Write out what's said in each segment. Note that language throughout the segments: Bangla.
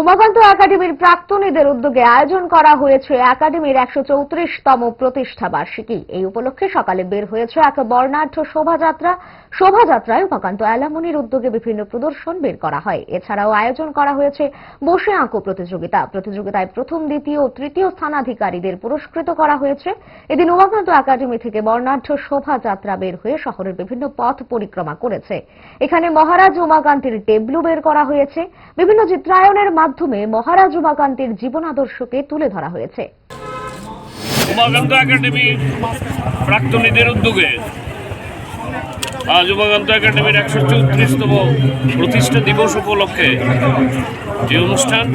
উমাকান্ত একাডেমির প্রাক্তনীদের উদ্যোগে আয়োজন করা হয়েছে একাডেমির একশো চৌত্রিশতম প্রতিষ্ঠা বার্ষিকী। এই উপলক্ষে সকালে বের হয়েছে এক বর্ণাঢ্য শোভাযাত্রা। শোভাযাত্রায় উমাকান্ত এলামনির উদ্যোগে বিভিন্ন প্রদর্শন বের করা হয়। এছাড়াও আয়োজন করা হয়েছে বসে আঁকো প্রতিযোগিতা। প্রতিযোগিতায় প্রথম, দ্বিতীয় ও তৃতীয় স্থানাধিকারীদের পুরস্কৃত করা হয়েছে। এদিন উমাকান্ত একাডেমি থেকে বর্ণাঢ্য শোভাযাত্রা বের হয়ে শহরের বিভিন্ন পথ পরিক্রমা করেছে। এখানে মহারাজ উমাকান্তের টেবলু বের করা হয়েছে। বিভিন্ন চিত্রায়নের মাধ্যমে মহারাজ উমাকান্তের জীবন আদর্শকে তুলে ধরা হয়েছে। উমাকান্ত একাডেমি প্রাক্তনীদের উদ্যোগে আজ উমাকান্ত একাডেমির একশো চৌত্রিশতম প্রতিষ্ঠা দিবস উপলক্ষে যে অনুষ্ঠান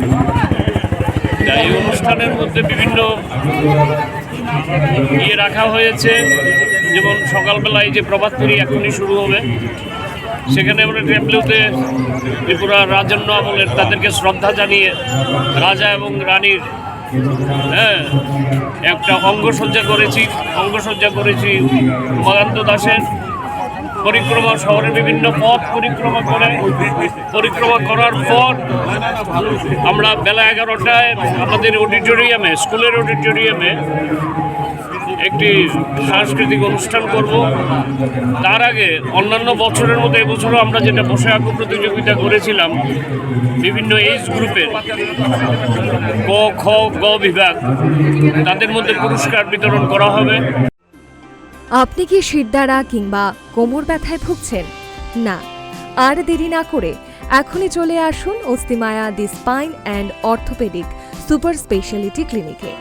এই অনুষ্ঠানের মধ্যে বিভিন্ন ইয়ে রাখা হয়েছে। যেমন সকালবেলায় যে প্রভাত ফেরি এখনই শুরু হবে সেখানে আমরা ট্রেপলেতে ত্রিপুরা রাজন্য আমলের তাদেরকে শ্রদ্ধা জানিয়ে রাজা এবং রানীর হ্যাঁ একটা অঙ্গসজ্জা করেছি অঙ্গসজ্জা করেছি উমাকান্ত দাসের পরিক্রমা শহরের বিভিন্ন পথ পরিক্রমা করে। পরিক্রমা করার পর আমরা বেলা এগারোটায় আমাদের অডিটোরিয়ামে, স্কুলের অডিটোরিয়ামে একটি সাংস্কৃতিক অনুষ্ঠান করব। তার আগে অন্যান্য বছরের মতো এবছরও আমরা যেটা বসে আঁকো প্রতিযোগিতা করেছিলাম, বিভিন্ন এজ গ্রুপের ক খ, গ বিভাগ, তাদের মধ্যে পুরস্কার বিতরণ করা হবে। আপনি কি শিরদাঁড়া কিংবা কোমর ব্যথায় ভুগছেন? না, আর দেরি না করে এখনই চলে আসুন Astimaya the spine and orthopaedic super speciality ক্লিনিকে।